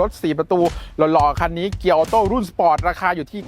รถ 4 ประตูหล่อๆคันนี้เกียร์ออโต้รุ่นสปอร์ตราคาอยู่ที่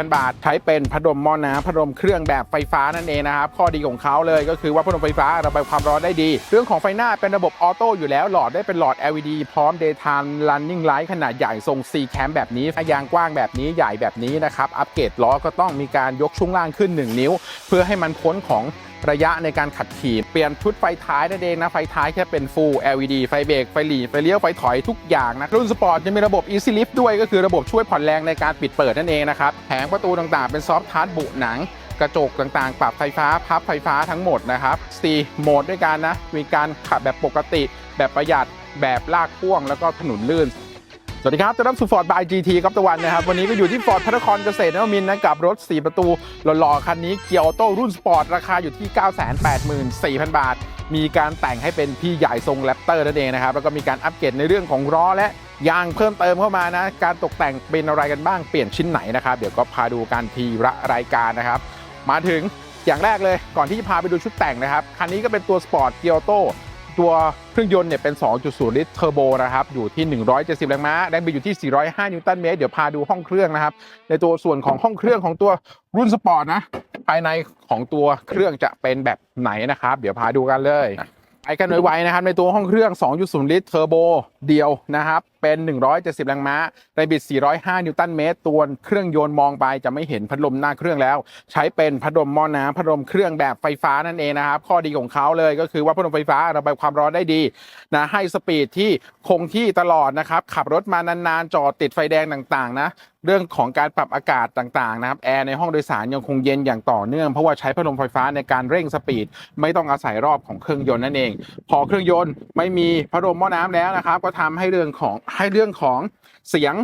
984,000 บาท ใช้เป็นพัดลมหม้อน้ำพัดลมเครื่องแบบไฟฟ้านั่นเองนะครับ ข้อดีของเขาเลยก็คือว่าพัดลมไฟฟ้าระบายความร้อนได้ดี เรื่องของไฟหน้าเป็นระบบออโต้อยู่แล้วหลอดได้เป็นหลอด LED พร้อม daytime running light ขนาดใหญ่ทรง C cam แบบนี้ยางกว้างแบบนี้ใหญ่แบบนี้นะครับอัปเกรดล้อก็ต้องมีการยกช่วงล่างขึ้น 1 นิ้ว เพื่อให้มันพ้นของ ระยะในการขัดขี่ เปลี่ยนชุดไฟท้ายนั่นเองนะ ไฟท้ายแค่เป็น full LED ไฟเบรกไฟหลีไฟเลี้ยว ไฟถอยทุกอย่างนะ รุ่นสปอร์ตจะมีระบบ Easy Lift ด้วยก็คือระบบช่วยผ่อนแรงในการปิดเปิดนั่นเองนะครับแผงประตูต่างๆ เป็นซอฟท์ทัชบุหนังกระจกต่างๆ ปรับไฟฟ้า พับไฟฟ้าทั้งหมดนะครับ4โหมดด้วยกันนะ มีการขับแบบปกติ แบบประหยัด แบบลากพ่วง แล้วก็ถนนลื่น สวัสดีครับต้อนรับสู่ฟอร์ดบาย GT ครับตะวันนะครับ วันนี้ก็อยู่ที่ฟอร์ดพระนครเกษตรนวมินนะกับรถ 4 ประตูหล่อๆ คันนี้เกียร์ออโต้รุ่นสปอร์ต ราคาอยู่ที่ 984,000 บาท มีการแต่งให้เป็นพี่ใหญ่ทรงแรปเตอร์นั่นเองนะครับ แล้วก็มีการอัปเกรดในเรื่องของล้อและยางเพิ่มเติมเข้ามานะ การตกแต่งเป็นอะไรกันบ้างเปลี่ยนชิ้นไหนนะครับ เดี๋ยวก็พาดูการทีละรายการนะครับ มาถึงอย่างแรกเลยก่อนที่จะพาไปดูชุดแต่งนะครับคันนี้ก็เป็นตัวสปอร์ตเกียร์ออโต้ ตัวเครื่องยนต์เนี่ยเป็น 2.0 ลิตรเทอร์โบนะครับ อยู่ที่ 170 แรงม้า แรงบิดอยู่ที่ 405 นิวตันเมตร เดี๋ยวพาดูห้องเครื่องนะครับ ในตัวส่วนของห้องเครื่องของตัวรุ่นสปอร์ตนะ ภายในของตัวเครื่องจะเป็นแบบไหนนะครับ เดี๋ยวพาดูกันเลย ไปกันไวๆนะครับ ในตัวห้องเครื่อง 2.0 ลิตรเทอร์โบเดียวนะครับ เป็น 170 แรงม้าแรงบิด 405 นิวตันเมตร ตัวเครื่องยนต์มองไปจะไม่เห็นพัดลมหน้าเครื่องแล้ว ใช้เป็นพัดลมหม้อน้ำพัดลมเครื่องแบบไฟฟ้านั่นเองนะครับ ข้อดีของเขาเลยก็คือว่าพัดลมไฟฟ้าระบายความร้อนได้ดีนะให้สปีดที่คงที่ตลอดนะครับขับรถมานานๆจอดติดไฟแดงต่างๆนะเรื่องของการปรับอากาศต่างๆนะครับแอร์ในห้องโดยสารยังคงเย็นอย่างต่อเนื่องเพราะว่าใช้พัดลมไฟฟ้าในการเร่งสปีด ไม่ต้องอาศัยรอบของเครื่องยนต์นั่นเอง พอเครื่องยนต์ไม่มีพัดลมหม้อน้ำแล้วนะครับ ก็ทำให้เรื่องของให้เรื่องของเสียง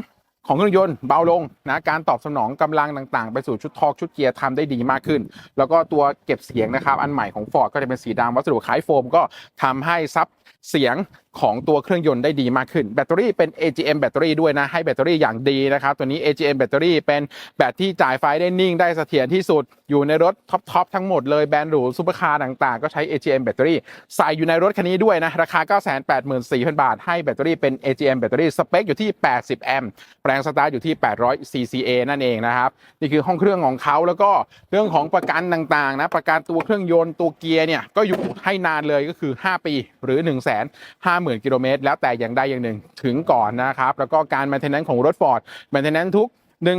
ของเครื่องยนต์เบาลงนะการตอบสนองกำลังต่างๆ ไปสู่ชุดทอกชุดเกียร์ทำได้ดีมากขึ้น แล้วก็ตัวเก็บเสียงนะครับ อันใหม่ของ Ford ก็จะเป็นสีดำวัสดุคล้ายโฟมก็ทำให้ซับ เสียงของตัวเครื่องยนต์ได้ดีมากขึ้น แบตเตอรี่เป็น AGM แบตเตอรี่ด้วยนะ ให้แบตเตอรี่อย่างดีนะครับ ตัวนี้ AGM แบตเตอรี่เป็นแบตที่จ่ายไฟได้นิ่งได้เสถียรที่สุด อยู่ในรถท็อปๆทั้งหมดเลยแบรนด์หรูซูเปอร์คาร์ต่างๆ ก็ใช้ AGM แบตเตอรี่ใส่อยู่ในรถคันนี้ด้วยนะ ราคา 984,000 บาท ให้แบตเตอรี่เป็น AGM แบตเตอรี่สเปคอยู่ที่ 80 แอมป์แรงสตาร์ทอยู่ที่ 800 CCA นั่นเองนะครับนี่คือห้องเครื่องของเขาแล้วก็เรื่องของประกันต่างๆนะประกันตัวเครื่องยนต์ตัวเกียร์เนี่ยก็อยู่ให้นานเลยก็คือ 5 ปีหรือ1 5 0 0 0 0 กิโลเมตร แล้วแต่อย่างใดอย่างหนึ่งถึงก่อนนะครับ แล้วก็การ maintenance ของรถ Ford maintenance ทุก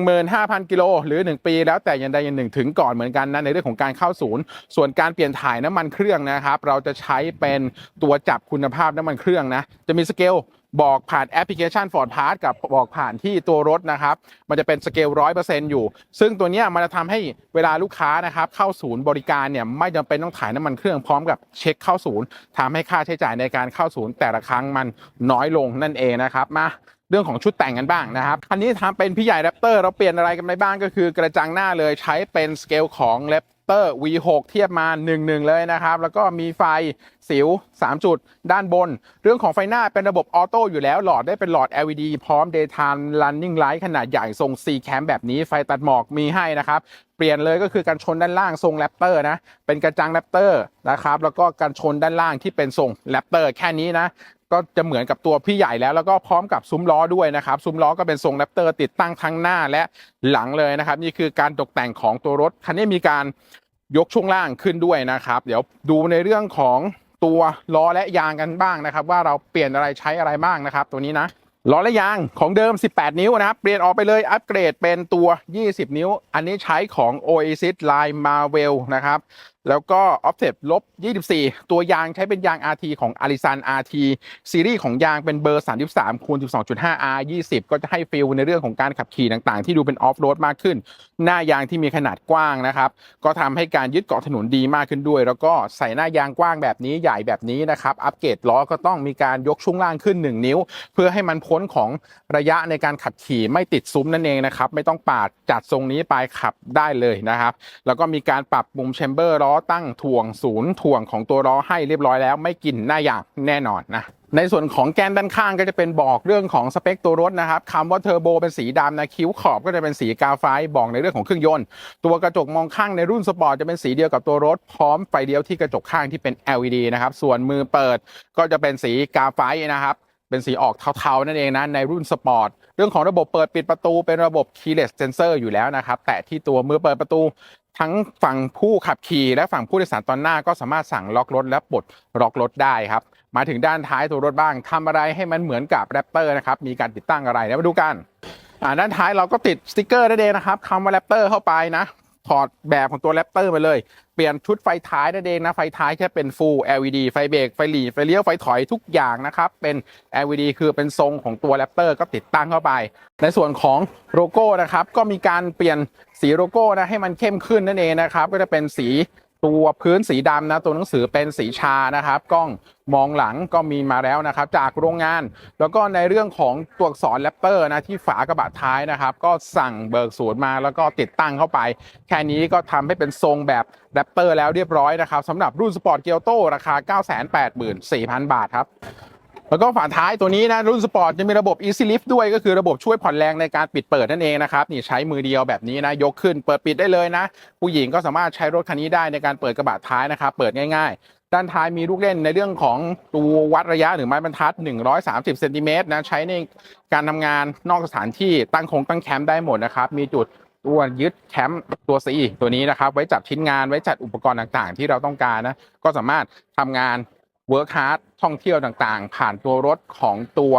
15,000 กิโลหรือ 1 ปี แล้วแต่อย่างใดอย่างหนึ่งถึงก่อนเหมือนกันนะในเรื่องของการเข้าศูนย์ ส่วนการเปลี่ยนถ่ายน้ำมันเครื่องนะครับ เราจะใช้เป็นตัวจับคุณภาพน้ำมันเครื่องนะจะมีสเกล บอกผ่านแอปพลิเคชัน Ford Pass กับบอกผ่านที่ตัวรถนะครับ มันจะเป็นสเกลร้อยเปอร์เซ็นต์อยู่ ซึ่งตัวนี้มันจะทำให้เวลาลูกค้านะครับ เข้าศูนย์บริการเนี่ยไม่จำเป็นต้องถ่ายน้ำมันเครื่องพร้อมกับเช็คเข้าศูนย์ทำให้ค่าใช้จ่ายในการเข้าศูนย์ แต่ละครั้งมันน้อยลงนั่นเองนะครับมาเรื่องของชุดแต่งกันบ้างนะครับ อันนี้ทำเป็นพี่ใหญ่แรปเตอร์เราเปลี่ยนอะไรกันไปบ้างก็คือกระจังหน้าเลยใช้เป็นสเกลของแรป เตอร์ V6 เทียบมา 1-1 เลยนะครับ แล้วก็มีไฟสิว 3 จุด ด้านบน เรื่องของไฟหน้าเป็นระบบออโต้อยู่แล้ว หลอดได้เป็นหลอด LED พร้อม daytime running light ขนาดใหญ่ทรง C cam แบบนี้ไฟตัดหมอกมีให้นะครับเปลี่ยนเลยก็คือการชนด้านล่างทรงแรปเตอร์นะ เป็นกระจังแรปเตอร์นะครับ แล้วก็การชนด้านล่างที่เป็นทรงแรปเตอร์แค่นี้นะ ก็จะเหมือนกับตัวพี่ใหญ่แล้วแล้วก็พร้อมกับซุ้มล้อด้วยนะครับซุ้มล้อก็เป็นทรงแรปเตอร์ติดตั้งทั้งหน้าและหลังเลยนะครับ นี่คือการตกแต่งของตัวรถคันนี้มีการยกช่วงล่างขึ้นด้วยนะครับ เดี๋ยวดูในเรื่องของตัวล้อและยางกันบ้างนะครับ ว่าเราเปลี่ยนอะไรใช้อะไรบ้างนะครับ ตัวนี้นะล้อและยางของเดิม 18 นิ้วนะครับ เปลี่ยนออกไปเลยอัปเกรดเป็นตัว 20 นิ้ว อันนี้ใช้ของ Oasis Line Marvel นะครับแล้วก็ Offset ลบ 24 ตัวยางใช้เป็นยาง RT ของ Alisan RT ซีรีส์ของยางเป็นเบอร์ 33คูณ12.5 R 20 ก็จะให้ฟีลในเรื่องของการขับขี่ต่างๆ ที่ดูเป็นออฟโรดมากขึ้น หน้ายางที่มีขนาดกว้างนะครับ ก็ทำให้การยึดเกาะถนนดีมากขึ้นด้วย แล้วก็ใส่หน้ายางกว้างแบบนี้ใหญ่แบบนี้นะครับ อัปเกรดล้อก็ต้องมีการยกช่วงล่างขึ้น 1 นิ้ว เพื่อให้มันพ้นของระยะในการขับขี่ไม่ติดซุ้มนั่นเองนะครับไม่ต้องปาดจัดทรงนี้ไปขับได้เลยนะครับ แล้วก็มีการปรับมุมแชมเบอร์ล้อตั้งถ่วงศูนย์ถ่วงของตัวล้อให้เรียบร้อยแล้ว ไม่กินหน้ายางแน่นอนนะในส่วนของแกนด้านข้างก็จะเป็นบอกเรื่องของสเปคตัวรถนะครับคำว่าเทอร์โบเป็นสีดำนะคิ้วขอบก็จะเป็นสีกาไฟบอกในเรื่องของเครื่องยนต์ ตัวกระจกมองข้างในรุ่นสปอร์ตจะเป็นสีเดียวกับตัวรถ พร้อมไฟเดียวที่กระจกข้างที่เป็น LED นะครับส่วนมือเปิดก็จะเป็นสีกาไฟนะครับเป็นสีออกเทาๆนั่นเองนะในรุ่นสปอร์ตเรื่องของระบบเปิดปิดประตูเป็นระบบ keyless sensor อยู่แล้วนะครับ แต่ที่ตัวมือเปิดประตู ทั้งฝั่งผู้ขับขี่และฝั่งผู้โดยสารตอนหน้าก็สามารถสั่งล็อกรถและปลดล็อกรถได้ครับ มาถึงด้านท้ายตัวรถบ้างทำอะไรให้มันเหมือนกับแรปเตอร์นะครับ มีการติดตั้งอะไรเดี๋ยวมาดูกัน อ่าด้านท้ายเราก็ติดสติกเกอร์ได้เลยนะครับคำว่าแรปเตอร์เข้าไปนะ ถอดแบบของตัวแรปเตอร์มาเลย เปลี่ยนชุดไฟท้ายนั่นเองนะ ไฟท้ายแค่เป็น full LED ไฟเบรกไฟหลีไฟเลี้ยว ไฟถอยทุกอย่างนะครับ เป็น LED คือเป็นทรงของตัวแรปเตอร์ก็ติดตั้งเข้าไป ในส่วนของโลโก้นะครับ ก็มีการเปลี่ยนสีโลโก้นะให้มันเข้มขึ้นนั่นเองนะครับ ก็จะเป็นสี ตัวพื้นสีดำนะตัวหนังสือเป็นสีชานะครับกล้องมองหลังก็มีมาแล้วนะครับ จากโรงงาน แล้วก็ในเรื่องของตัวอักษรแรปเปอร์นะที่ฝากระบะท้ายนะครับ ก็สั่งเบิกศูนย์มาแล้วก็ติดตั้งเข้าไป แค่นี้ก็ทำให้เป็นทรงแบบแรปเปอร์แล้วเรียบร้อยนะครับสำหรับรุ่นสปอร์ตเกียวโตราคา 984,000 บาทครับ แล้วก็ฝาท้ายตัวนี้นะรุ่นสปอร์ตจะมีระบบ Easy Lift ด้วยก็คือระบบช่วยผ่อนแรงในการปิดเปิดนั่นเองนะครับนี่ใช้มือเดียวแบบนี้นะยกขึ้นเปิดปิดได้เลยนะ ผู้หญิงก็สามารถใช้รถคันนี้ได้ในการเปิดกระบะท้ายนะครับเปิดง่ายๆ ด้านท้ายมีลูกเล่นในเรื่องของตัววัดระยะหรือไม้บรรทัด 130เซนติเมตรนะใช้ในการทำงานนอกสถานที่ตั้งคงตั้งแคมป์ได้หมดนะครับมีจุดตัวยึดแคมป์ตัว C ตัวนี้นะครับไว้จัดชิ้นงานไว้จัดอุปกรณ์ต่างๆ ที่เราต้องการนะก็สามารถทำงาน Work Hard ท่องเที่ยวต่างๆ ผ่านตัวรถของตัว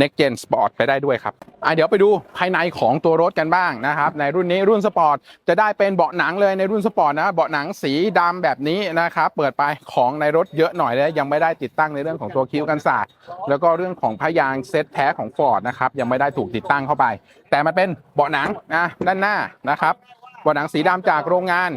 Next Gen Sport ไปได้ด้วยครับอะเดี๋ยวไปดูภายในของตัวรถกันบ้างนะครับ ในรุ่นนี้รุ่นสปอร์ตจะได้เป็นเบาะหนังเลยในรุ่นสปอร์ตนะเบาะหนังสีดำแบบนี้นะครับเปิดไปของในรถเยอะหน่อยแล้วยังไม่ได้ติดตั้งในเรื่องของตัวคิ้วกันศาสตร์แล้วก็เรื่องของพยางเซตแท้ของ Ford นะครับยังไม่ได้ถูกติดตั้งเข้าไป แต่มันเป็นเบาะหนังนะด้านหน้านะครับเบาะหนังสีดำจากโรงงาน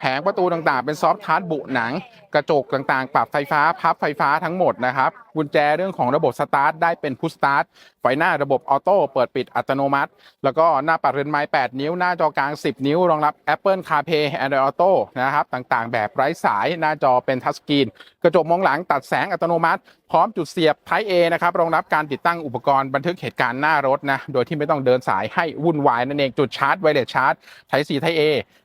แผงประตูต่างๆ เป็นซอฟท์ทัชบุหนัง กระจกต่างๆ ปรับไฟฟ้าพับไฟฟ้าทั้งหมดนะครับ กุญแจเรื่องของระบบสตาร์ทได้เป็นพุชสตาร์ทไฟหน้าระบบออโต้เปิดปิดอัตโนมัติ แล้วก็หน้าปัดเรือนไม้ 8 นิ้ว หน้าจอกลาง 10 นิ้ว รองรับ Apple CarPlay Android Auto นะครับ ต่างๆ แบบไร้สายหน้าจอเป็นทัชสกรีน กระจกมองหลังตัดแสงอัตโนมัติ พร้อมจุดเสียบ Type A นะครับ รองรับการติดตั้งอุปกรณ์บันทึกเหตุการณ์หน้ารถนะ โดยที่ไม่ต้องเดินสายให้วุ่นวายนั่นเอง จุดชาร์จไวเลสชาร์จ Type C Type A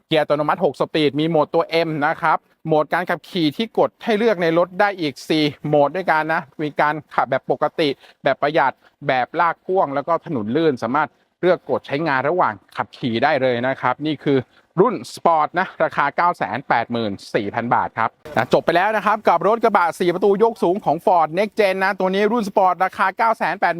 เกียร์อัตโนมัติ 6 สปีด มีโหมดตัว M นะครับ โหมดการขับขี่ที่กดให้เลือกในรถได้อีก 4 โหมดด้วยกันนะ มีการขับแบบปกติ แบบประหยัด แบบลากพ่วง แล้วก็ถนนลื่นสามารถเลือกกดใช้งานระหว่างขับขี่ได้เลยนะครับ นี่คือรุ่นสปอร์ตนะราคา 984,000 บาทครับนะจบไปแล้วนะครับ กับรถกระบะ 4 ประตูยกสูงของ Ford Next Gen นะ ตัวนี้รุ่นสปอร์ตราคา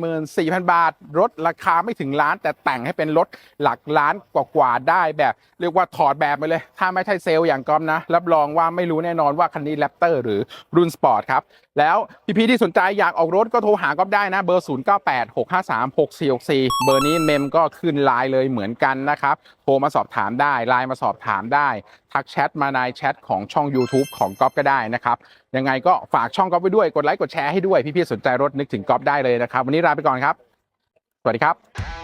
984,000 บาท รถราคาไม่ถึงล้าน แต่แต่งให้เป็นรถหลักล้านกว่าๆได้แบบ เรียกว่าถอดแบบไปเลย ถ้าไม่ใช่เซลล์อย่างกอมนะ รับรองว่าไม่รู้แน่นอนว่าคันนี้แรปเตอร์หรือรุ่นสปอร์ตครับ แล้วพี่ๆที่สนใจอยากออกรถก็โทรหาก๊อฟได้นะเบอร์ 0986536464 เบอร์นี้เมมก็ขึ้นไลน์เลยเหมือนกันนะครับ รมาสอบถามได้ไลน์มาสอบถามได้ ทักแชทมาในแชทของช่อง YouTube ของก๊อฟก็ได้นะครับ ยังไงก็ฝากช่องก๊อฟไว้ด้วยกดไลค์กดแชร์ให้ด้วยพี่ๆสนใจรถนึกถึงก๊อฟได้เลยนะครับ วันนี้ลาไปก่อนครับ สวัสดีครับ